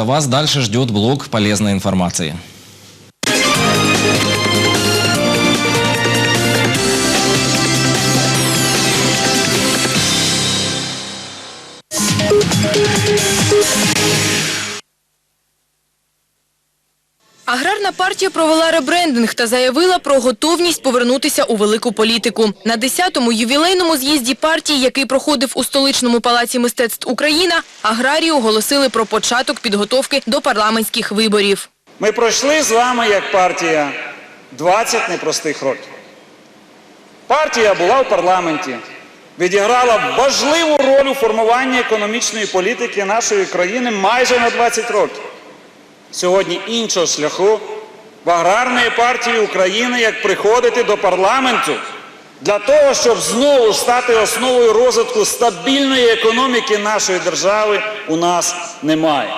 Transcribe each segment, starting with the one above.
Вас дальше ждет блок полезной информации. Аграрна партія провела ребрендинг та заявила про готовність повернутися у велику політику. На 10-му ювілейному з'їзді партії, який проходив у столичному палаці мистецтв Україна, аграрії оголосили про початок підготовки до парламентських виборів. Ми пройшли з вами як партія 20 непростих років. Партія була в парламенті, відіграла важливу роль у формуванні економічної політики нашої країни майже на 20 років. Сьогодні іншого шляху в аграрної партії України, як приходити до парламенту для того, щоб знову стати основою розвитку стабільної економіки нашої держави, у нас немає.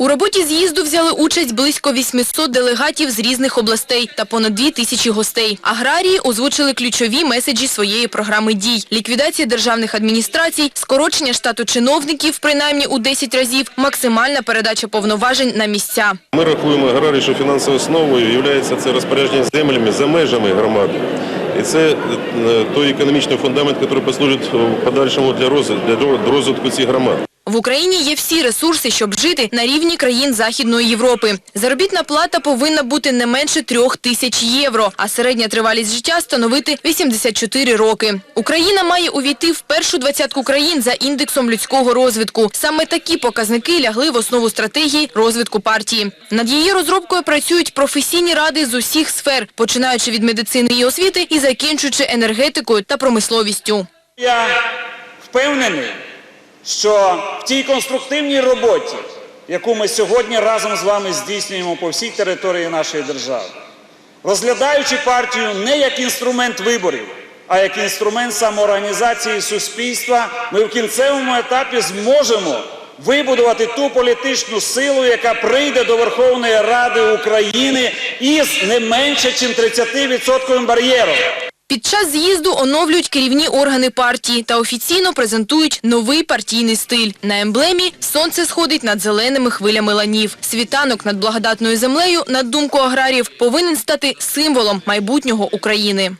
У роботі з'їзду взяли участь близько 800 делегатів з різних областей та понад 2 тисячі гостей. Аграрії озвучили ключові меседжі своєї програми дій. Ліквідація державних адміністрацій, скорочення штату чиновників принаймні у 10 разів, максимальна передача повноважень на місця. Ми рахуємо аграрії, що фінансовою основою є це розпорядження землями за межами громади. І це е, той економічний фундамент, який послужить в подальшому для розвитку цих громад. В Україні є всі ресурси, щоб жити на рівні країн Західної Європи. Заробітна плата повинна бути не менше трьох тисяч євро, а середня тривалість життя становити 84 роки. Україна має увійти в першу двадцятку країн за індексом людського розвитку. Саме такі показники лягли в основу стратегії розвитку партії. Над її розробкою працюють професійні ради з усіх сфер, починаючи від медицини і освіти і закінчуючи енергетикою та промисловістю. Я впевнений, що в тій конструктивній роботі, яку ми сьогодні разом з вами здійснюємо по всій території нашої держави, розглядаючи партію не як інструмент виборів, а як інструмент самоорганізації суспільства, ми в кінцевому етапі зможемо вибудувати ту політичну силу, яка прийде до Верховної Ради України із не менше, ніж 30% бар'єром. Під час з'їзду оновлюють керівні органи партії та офіційно презентують новий партійний стиль. На емблемі сонце сходить над зеленими хвилями ланів. Світанок над благодатною землею, на думку аграрів, повинен стати символом майбутнього України.